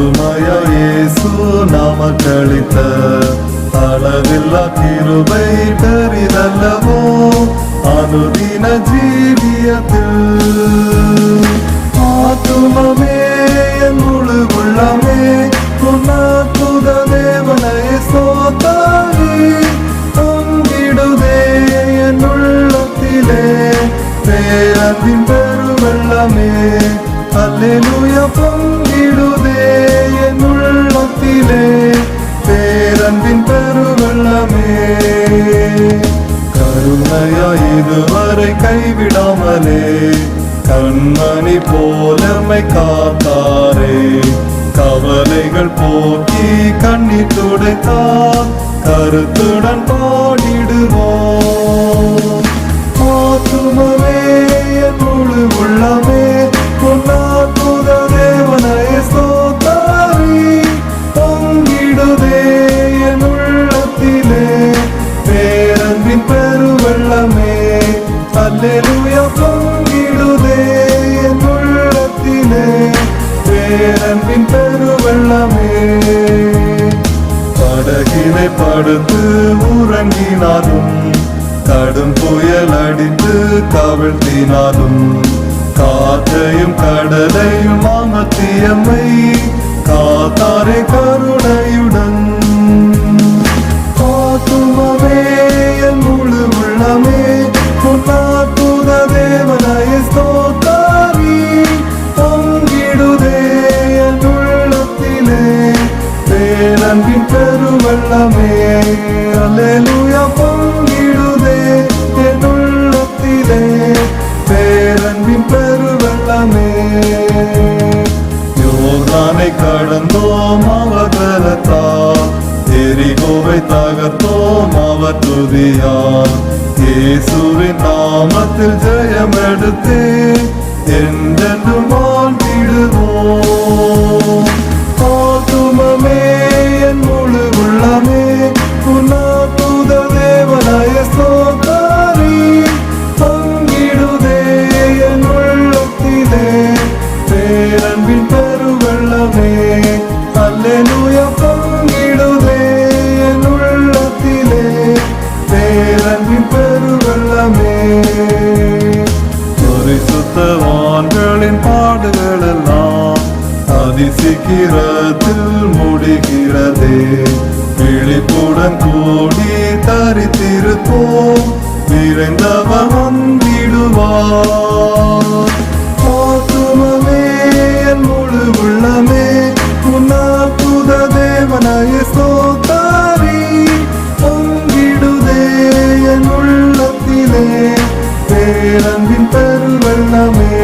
அருமைய இயேசு நமக்களித்த அளவில்லா கிருபை பெரிதல்லவோ? அனுதின ஜீவியத்தில். ஆத்துமமே என் முழு உள்ளமே உன்னத்துத தேவனை சோத்தாரி பொங்கிடுதே என் உள்ளத்திலே பேரன்பின் பெருவெள்ளமே. அல்லேலூய பொங்கிடுதே என் உள்ளத்திலே. பேரன்பின் பெருவெள்ளமே. கருணையா இதுவரை கைவிடாமலே. கண்மணி போலமை காத்தாரே. கவலைகள் போக்கி கண்ணீர் துடைத்தார் கருத்துடன் பாடிடுவோம் ஆத்துமமே முழு உள்ளமே. அல்லேலூயா பொங்கிடுதே என் உள்ளத்திலே. பேரன்பின் பெருவெள்ளமே. படகினை படுத்து உறங்கினாலும் கடும் புயல் அடித்து கவிழ்த்தினாலும் காற்றையும் கடலையும் அமர்த்தியம்மை காத்தாரை கரு உள்ளமே அல்லேலூயா பங்கிடுதே என் உள்ளத்திலே பேரன்பின் பெருவெள்ளமே. யோர்தானை கடந்தோம் அவர் பலத்தா எரிகோவை தகர்த்தோம் அவர் துதியா. இயேசுவின் நாமத்தில் ஜெயம் எடுத்தே என்றென்றும் அதிசிக்கிறதில் முடிகிறதே. விழிப்புடன் கூடி தரித்திருப்போம். நிறைந்தவன் வந்திடுவார். ஆத்துமமே என் முழு உள்ளமே உன்னாப்புத தேவனாய சோத்தாரி பொங்கிடுதே என் உள்ளத்திலே பேரன்பின் பெருவெள்ளமே